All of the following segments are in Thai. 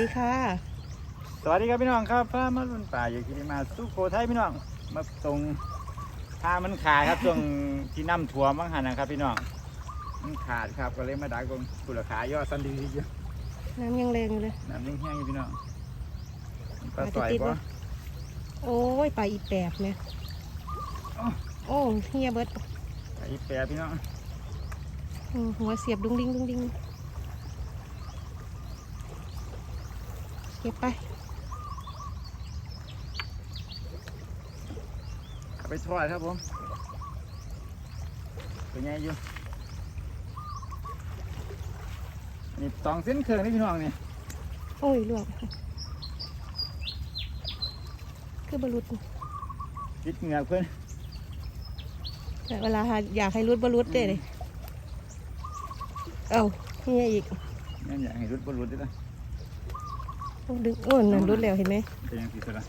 ดีค่ะ สวัสดีครับพี่น้องครับพามาลุนป่าอยู่ที่มาสุโขทัยพี่น้องมาตรงทางมันขาดครับช่วงที่น้ำท่วมบ้างหันนะครับ พี่น้องมันขาดครับก็เลยมาดักตรงกุลขายอดสันดีอยู่น้ำยังแรงอยู่เลยน้ำยังแห้งอยู่พี่น้องปลาปลาสอยติดๆปะวะโอ้ยปลาอีแปบเนี่ยอ้าวโอ้เฮียเบิดปลาอีแปรพี่น้องอืมหัวเสียบดุงดิงดุงดิง เก็บไปเอาไปทอดครับผม เป็นไงอยู่อันนี่ตองเส้นเครื่องนี่พี่น้องนี่โอ้ยลวกคือบรุษติดเหงือกเพื่อนแต่เวลาอยากให้รุดบรุษเด้เลยเอ้าเฮียอีกนั่นอยากให้รุดบรุษด้วยนะโอ้ ดึงโอ้นั่นรุดแล้วเห็นไหมเป็นยังสีสละ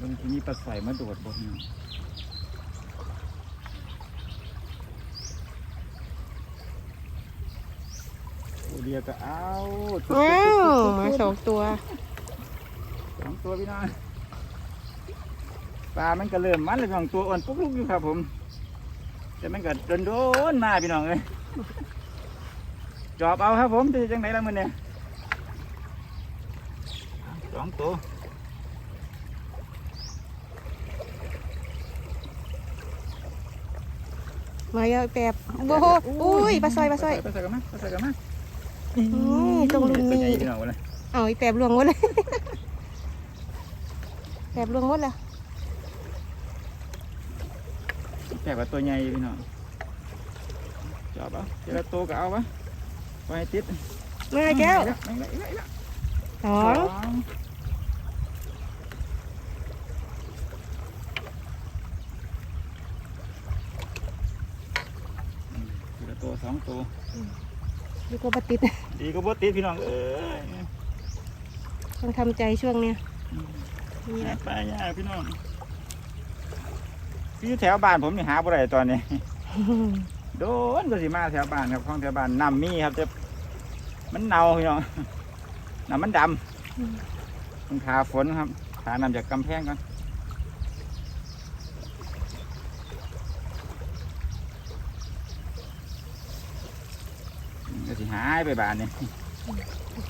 บางทีมีปลาใสมาโดดบนนี่โอ้เดียวก็เอาว้าวมาสองตัวสองตัวพี่น้องปลามันก็เริ่มมันเลยพี่น้องตัวอ่อนปุ๊กลุกอยู่ครับผม แต่มันก็โดนโดนๆมาพี่น้องเอ้ย จอบเอาครับผมจะจังไหนละมันเนี่ยสองตัวมาเยอะแปบโอ้โหอุ้ยปลาซอยปลาซอยปลาซอยกันมาปลาซอยกันมามตรงรุ่นนี้เป็ไพี่น้องวะเลยเอาอีแปบลวงหมดเลยแปบลวงหมดแล้วแปลกว่าตัวใหญ่พี่น้องจอบเอาเจอตัวก็เอาปะ ไว้ให้ติดมาแก้วไม่ละไม่ละไม่ละสองงอืมทีละตัวสองตัวดีกว่าปลาติด ดีก็บ่ติดพี่น้องเอ้ยต้องทำใจช่วงเนี้ยนี่แหหาละปลายากพี่น้องที่แถวบ้านผมนี่หาบ่ได้ตอนนี้ โดนก็สิมาแถวบ้านครับของแถวบ้านน้ำมีครับแต่มันเน่าพี่น้องน้ำมันดำมันขาฝนครับขาน้ำจากกำแพงก่อนอืมก็สิหายไปบ้านนี่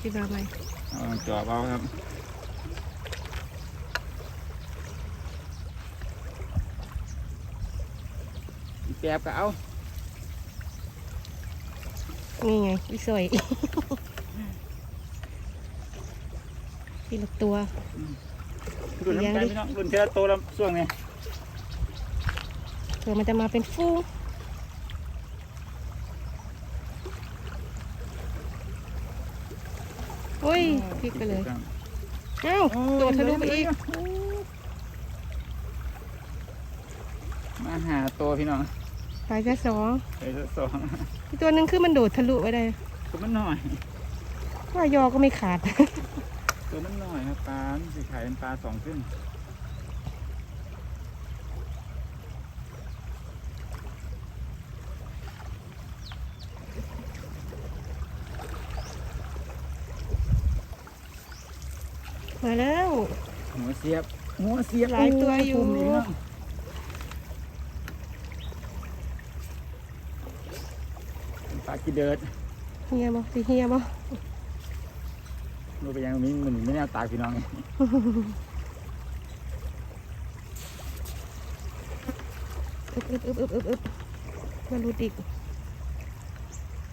คิดว่าไหมเอาจอบเอาครับอีแกบก็เอา นี่ไงวิสวยทีละตัวรุ่นน้ำใจพี่น้องรุ่นเทอโตแล้วช่วงนี้เผื่อมันจะมาเป็นฟูงโอ้ยพลิกไปเลยเอ้าโดดทะลุไปอีก มาหาตัวพี่น้อง ไปแค่สองไปสักสองอีกตัวหนึงคือมันโดดทะลุไปได้ตัวมันหน่อย ว่ายอก็ไม่ขาด ตัวมันหน่อยครับปลามันสิขายเป็นปลาสองขึ้นมาแล้ว หัวเสียบหัวเสียบหลายตัวอยู่ปุ่มนี่เนาะ ปลากีเดิดเฮียบ่สิเฮียบ่ดูไปยังมีมันไม่แน่ตายพี่น้องอึบอึบอึบอึบอึบอึบมาลุดอีก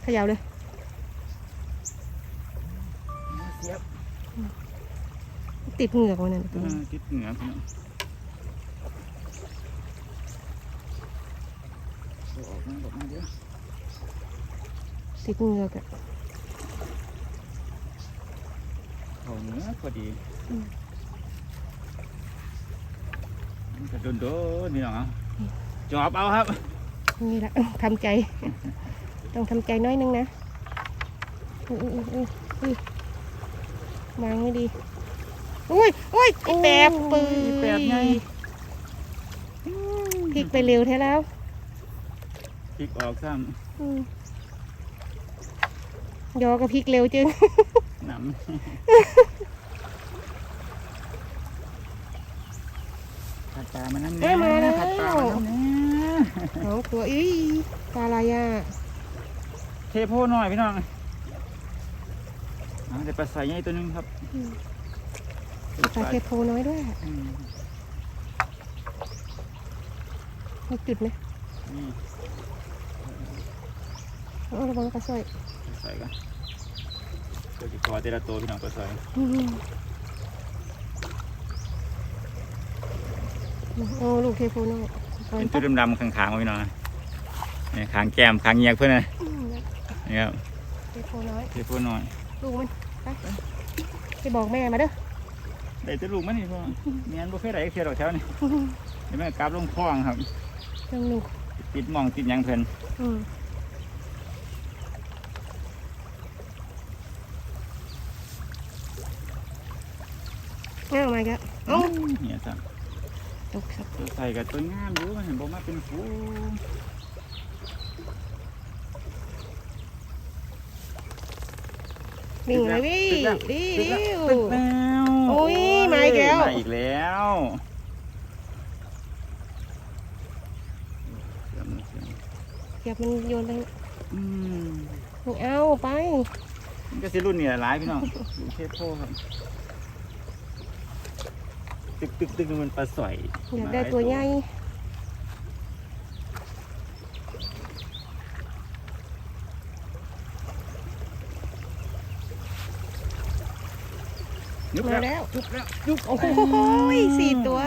เขย่าเลยหัวเสียบติดเหงือกมันนั่นเออติดเหนือพี่น้องเอาออกมาออกมาเดี๋ยว ติดเหงือกอะเขาเหนือพอดีอืมมันจะโดนโดนๆพี่น้องเอาจอบเอาครับ นี่แหละทำใจ ต้องทำใจน้อยนึงนะอุ้ยอุ้ยอุ้ยอุ้ยมาให้ดีอุ้ยอุ้ยไอแปบปืนอีแปบไงพลิกไปเร็วแท้แล้วพลิกออกซ้อืม ยอกระพริกเร็วจึงหนำผัดปลามาน้ำเอ้ยมาแล้วผัดปลามาน้ำเนี่ยสองตัวอีปลาลายาเทโพหน่อยพี่น้องเอาเดี๋ยวปลาใส่ใหญ่ตัวหนึงครับปลาเทโพน้อยด้วยอืมมีจุดไหมนี่เอา ระวังปลาสร้อยใส่กันตัวที่คอแต่ละตัวพี่น้องปลาใส่อืมโอ้ลูกเทโพน้อยปล่อยเป็นปะตัวดำๆข้างๆพี่น้องเนี่ยขางแก้มขางเงียกเพื่อนนะอืมนี่ครับเทโพน้อยเทโพหน่อยลูกมันไปไปบอกแม่มาเด้อได้แต่ลูกมันนี่พ่อเมียนบ่เคยได้เคียดอกแถวนี่เดี๋ยวแม่กลับลงคลองครับยังหนึ่งติดหมองติดหยังเพิ่นอืม เอามาอีกันเอ้าเนี่ยจ้ะตกสับตัวใส่กับตัวงามอยู่มันเห็นบ่มาเป็นฟูงวิ่งเลยวิ่งดิตึกดิแล้ววตึกแล้วโอ้ยมาอีกแล้วมาอีกแล้วเสียงเสียงเก็บมันโยนไปอืมไม่เอาไปมันก็สิรุ่นนี่แหละหลายพี่น้องดูเทปโพครับ ตึกตึกตึกมันปลาสอยอยากได้ตัวใหญ่ยุบมาแล้ว แล้วยุบแล้วยุบโอ้โหสี่ตัว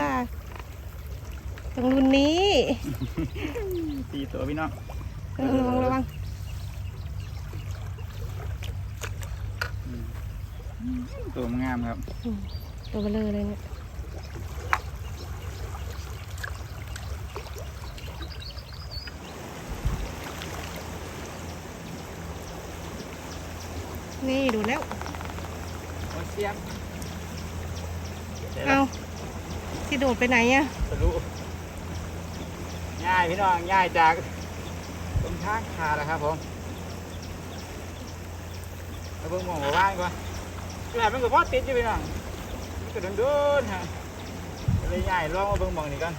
ตรงรุ่นนี้สี่ตัวพี่น้องระวังระวังตัวงามครับ ตัวเบลอเลยเนี่ย นี่ดูแล้วโอ้ยเสียงเอาที่โดดไปไหนอะทะลุง่ายพี่น้องง่ายจากตรงทางขาแล้วครับผมเอาเบิ่งมองว่าว่างก่อนจุดไหนมันก็พอติดอยู่พี่น้องมันก็โดนๆฮะก็เลยง่ายลองมาเบิ่งมองนี่กัน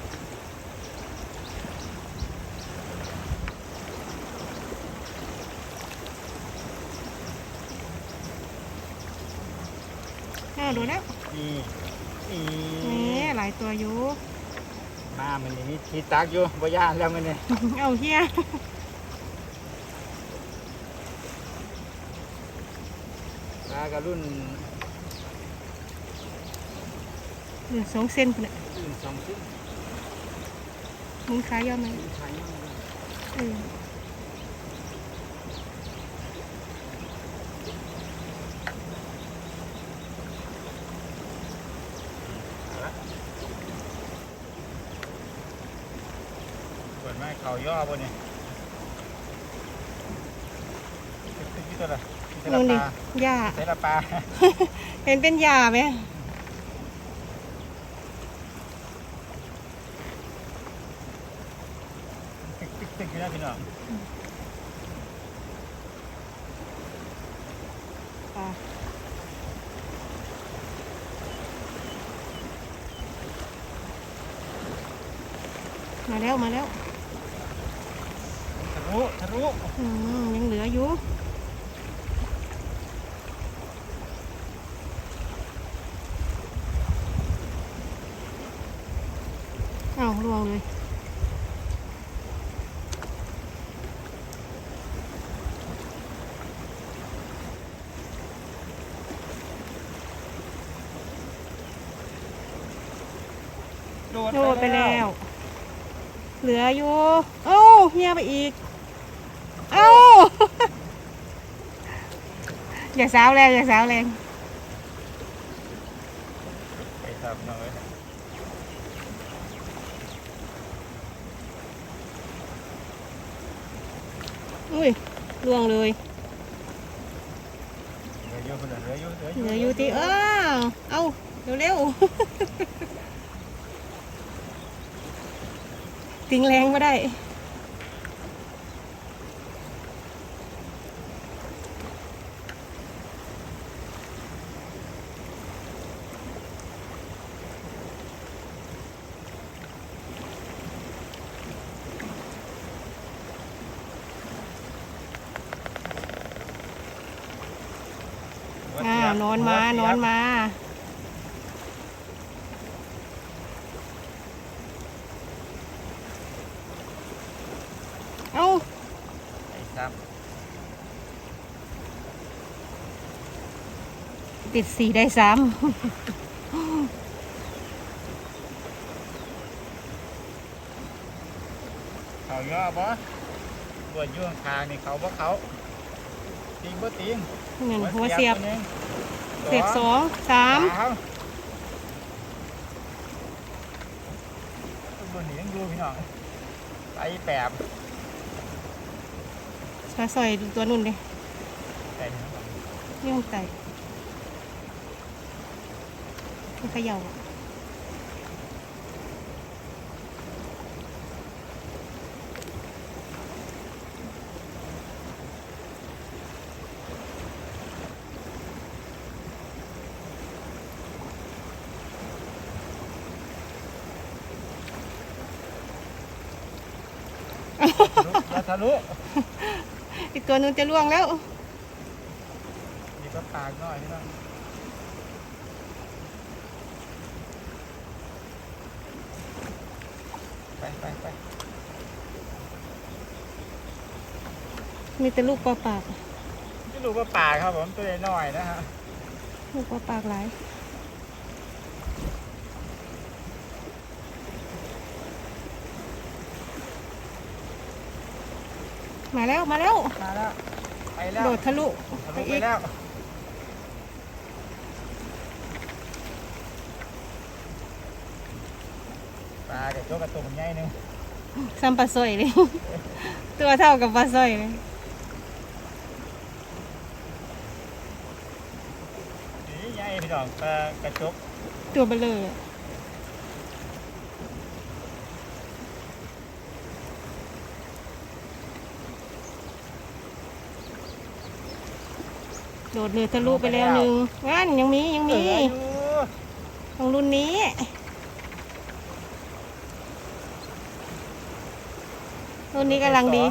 อ้าวดูแล้วนี่นี่นี่หลายตัวอยู่มามันนี่มีที่ตักอยู่บ่ย่านแล้วมันนี่เอาเฮียปลากระรุ่นเหลือสองเส้นคนน่ะรุ่นสองชิ้นมึงขายยอดไหมรุ่นขายยังไงเออ ปิดไม้เขาย่อบ่เนี่ยตึกๆนี่ตัวละนี่ตัวนู่ละนปดิลาหญ้า ใส่ละปลาเห็นเป็นหญ้าไหมตึกตึกตึกอยู่นะพี่น้องอ่ามาแล้วมาแล้วทะ ลุทะลุอืมยังเหลืออยู่อ้าวรวงเลยโดดโดดไปแล้ว เหลืออยู่เอ้าเฮียไปอีก เอ้า อย่าสาวแรงอย่าสาวแรงไปครับน้องเอ้ยอุ้ยล่วงเลยเหลืออยู่คนละเหลืออยู่เหลืออเหยู่ลืออยู่ที่เออเอาเร็วๆ ทิ้งแรงมาได้ เวน อนมานอนมาเอ้าไอ้ครับ ติดสีได้ซ้เขาย่อบ่บวชอยู่ข้างๆนี่เขาบ่เขาติงบ่ติงำหนึ่งหัวเสียบตัวหนึ่ง เสียบสองสามสามบนนี้ยังดูพี่น้องไปแปบปลาสอยดูตัวนุ่นดิแต่นี่น้องนี่มันไต่มันเขย่าอะ อย่าทะลุอีกตัวนึงจะล่วงแล้วนี่ก็ปากหน่อยพี่น้องไปไปไปมีแต่ลูกปลาปากนี่รู้ว่าปากครับผมตัวน้อยๆนะฮะลูกปลาปากหลาย มาแล้วมาแล้ว มาแล้ว ไปแล้วโดดทะลุทะไปลุไปอีกแล้วปลากับตัวกระตุกใหญ่หนึงซ้ำปลาสร้อยเลย ตัวเท่ากับปลาสร้อยเลยนี่ใหญ่พี่น้องปลากระจกตัวเบลเลยอ ดดเลยทะลุไปแล้วหนึ่งว่านยังมียังเหมีลืออยู่ของรุ่นนี้รุ่นนี้กำลังดี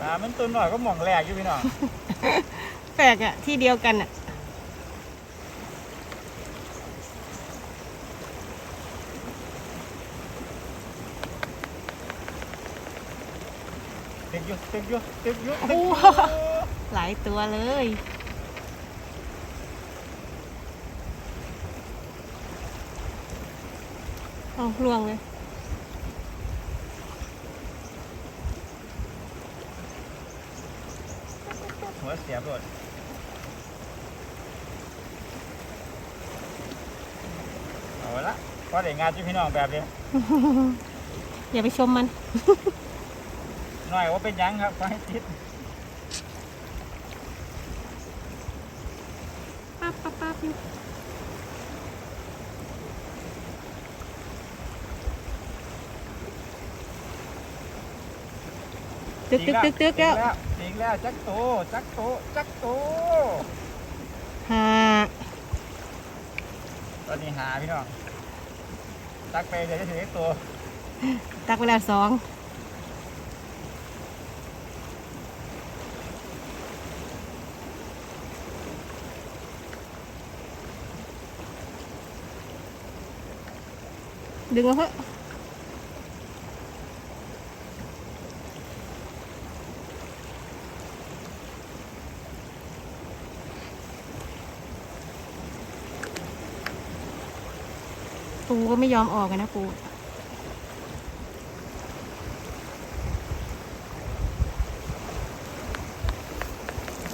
ปลามันตัวหน่อยก็หม่องแรกอยู่พี่น้องแปลกอะที่เดียวกันอะ ตึกอยู่ตึกอยู่ตึกอยู่โอ้ตึกโหอยู่หลายตัวเลยเอาล่วงเลยหัวเสียบรถเอาละพอได้งานจุพี่น้องแบบนี้อย่าไปชมมัน หน่อยว่าเป็นหยังครับขอให้ติดปั๊บปั๊บปั๊บอยู่ตึกตึกตึกตึกแล้วติงแล้วจักโตจักโตจักโตหาตอนนี้หาพี่น้องตักไปเดี๋ยวจะถึงไอ้ตัว ตักเวลาสอง ดึงเอาเถอะปูก็ไม่ยอมออกอะนะปู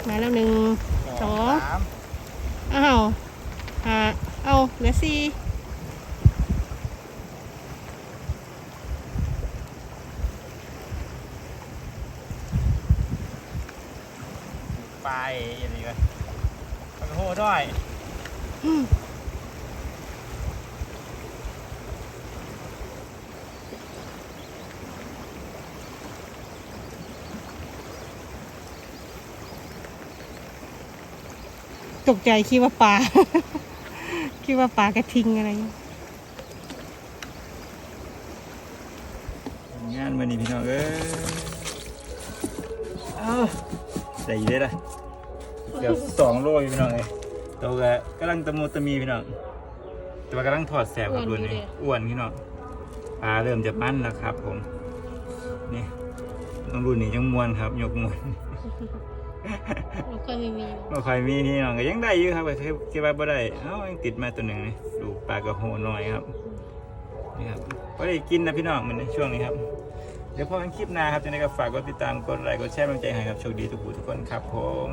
มาแล้วหนึ่งสองสามอ้าวหาเอาเหลือสี่ ไปอย่างนี้เลยกระโห ด้วยอืมตกใจคิดว่าปลา คิดว่าปลากระทิงอะไรอย่างเงี้ยงานวันนี้พี่น้องเอ้ยเอาได้อยี่ได้ละเกือบสองโลอยู่พี่น้องเลย ตัวก็กำลังตะมูตะมีพี่น้องแต่ว่ากำลังถอดแสบครับรุ่นนี้อ้วนพี่น้องปลาเริ่มจะมั่นแล้วครับ ผมนี่ต้องรุ่นนี้ยังมวนครับ ยกมวนมันค่อยไม่มีบ่ค่อยมีพี่น้องก็ยังได้อยู่ครับก็คิดว่าบ่ได้เอ้ายังติดมาตัวหนึ่งนี่ดูปลากระโหน้อยครับนี่ครับก็ได้กินนะพี่น้องมันในช่วงนี้ครับเดี๋ยวพอกันคลิปหน้าครับจะได้ก็ฝากกดติดตามกดไลค์กดแชร์กำลังใจให้ครับโชคดีทุกผู้ทุกคนครับผม